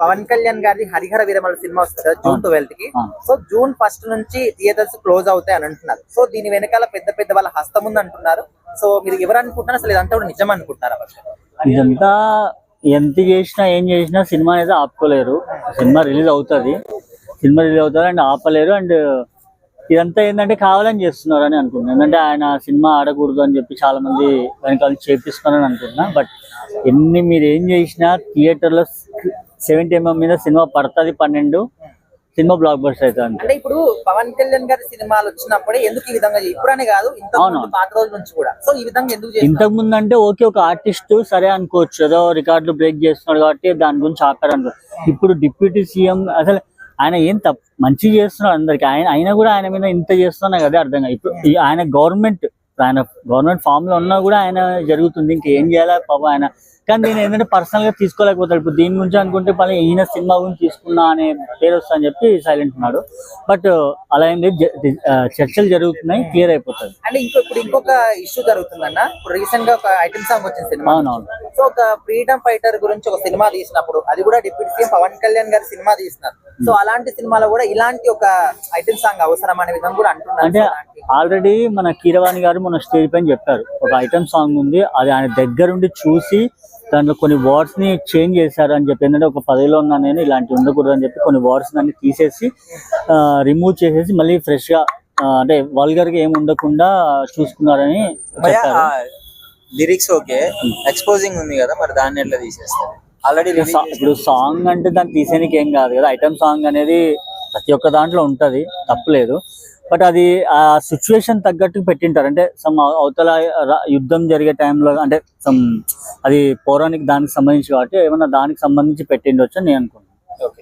పవన్ కళ్యాణ్ గారి హరిహర వీరమల సినిమా వస్తుంది జూన్ ట్వెల్త్కి. సో జూన్ ఫస్ట్ నుంచి థియేటర్స్ క్లోజ్ అవుతాయి అని అంటున్నారు. సో దీని వెనకాల పెద్ద పెద్ద వాళ్ళ హస్తం ఉంది అంటున్నారు. సో మీరు ఎవరు అనుకుంటున్నారు అసలు ఇదంతా కూడా నిజం first? ఇదంతా ఎంత చేసినా ఏం చేసినా సినిమా అనేది ఆపుకోలేరు. సినిమా రిలీజ్ అవుతుంది. సినిమా రిలీజ్ అవుతుంది అండ్ ఆపలేరు అండ్ ఇదంతా ఏంటంటే కావాలని చేస్తున్నారు అని అనుకుంటున్నాను ఎందుకంటే ఆయన సినిమా ఆడకూడదు అని చెప్పి చాలా మంది వెనకాల చేపిస్తున్నారని అనుకుంటున్నా. బట్ ఎన్ని మీరు ఏం చేసినా థియేటర్లో సెవెంటీ ఎంఎం మీద సినిమా పడుతుంది పన్నెండు సినిమా బ్లాక్ బస్టర్ అవుతుంది అంటే ఇప్పుడు పవన్ కళ్యాణ్ గారి సినిమాలు వచ్చినప్పుడే ఎందుకు ఈ విధంగా ఇప్పుడనే కాదు అవును. పాత రోజుల నుంచి కూడా. సో ఈ విధంగా ఎందుకు? ఇంతకు ముందు అంటే ఓకే ఒక ఆర్టిస్ట్ సరే అనుకోవచ్చు. ఏదో రికార్డులు బ్రేక్ చేస్తున్నాడు కాబట్టి దాని గురించి ఆపారు అనుకో ఇప్పుడు డిప్యూటీ సీఎం అసలు ఆయన ఏం తప్ప మంచిగా చేస్తున్నాడు అందరికి. ఆయన అయినా కూడా ఆయన మీద ఇంత చేస్తున్నా కదా అర్థం కాదు. ఇప్పుడు ఆయన గవర్నమెంట్ ఆయన గవర్నమెంట్ ఫామ్లో ఉన్నా కూడా ఆయన జరుగుతుంది. ఇంకేం చేయాలి? పాప ఆయన కానీ నేను ఏంటంటే పర్సనల్గా తీసుకోలేకపోతాడు. ఇప్పుడు దీని గురించి అనుకుంటే మళ్ళీ ఈయన సినిమా గురించి తీసుకున్నా అనే పేరు వస్తా అని చెప్పి సైలెంట్ ఉన్నాడు. బట్ అలా ఏం లేదు. చర్చలు జరుగుతున్నాయి క్లియర్ అయిపోతుంది అంటే ఇంకో ఇప్పుడు ఇంకొక ఇష్యూ జరుగుతుందన్న. ఇప్పుడు రీసెంట్గా ఒక ఐటమ్ సాంగ్ వచ్చిన సినిమా. అవునవును. సో ఒక ఫ్రీడమ్ ఫైటర్ గురించి ఒక సినిమా తీసినప్పుడు అది కూడా డిప్యూటీ సీఎం పవన్ కళ్యాణ్ గారి సినిమా తీసినారు. సో అలాంటి సినిమాలో కూడా ఇలాంటి ఒక ఐటమ్ సాంగ్ అవసరం అనే విధంగా కూడా అంటున్నారు. అంటే ఆల్రెడీ మన కీరవాణి గారు మన స్టేజ్ పైన చెప్పారు. ఒక ఐటమ్ సాంగ్ ఉంది అది ఆయన దగ్గరుండి చూసి దాంట్లో కొన్ని వర్డ్స్ని చేంజ్ చేశారు అని చెప్పి ఏంటంటే ఒక పదవిలో ఉన్నా నేను ఇలాంటి ఉండకూడదు అని చెప్పి కొన్ని వర్డ్స్ అన్ని తీసేసి రిమూవ్ చేసేసి మళ్ళీ ఫ్రెష్గా అంటే వల్గర్గా ఏమి ఉండకుండా చూసుకున్నారని లిరిక్స్ ఓకే ఎక్స్పోజింగ్ ఉంది కదా మరి దాన్ని ఎట్లా తీసేస్తారు? ఆల్రెడీ ఇప్పుడు సాంగ్ అంటే దాన్ని తీసేనికి ఏం కాదు కదా ఐటమ్ సాంగ్ అనేది ప్రతి ఒక్క దాంట్లో ఉంటది తప్పలేదు బట్ అది ఆ సిచ్యువేషన్ తగ్గట్టు పెట్టింటారు. అంటే సమ్ అవతల యుద్ధం జరిగే టైంలో అంటే సమ్ అది పౌరాణిక దానికి సంబంధించి కాబట్టి ఏమన్నా దానికి సంబంధించి పెట్టిండొచ్చు అని నేను అనుకుంటున్నాను.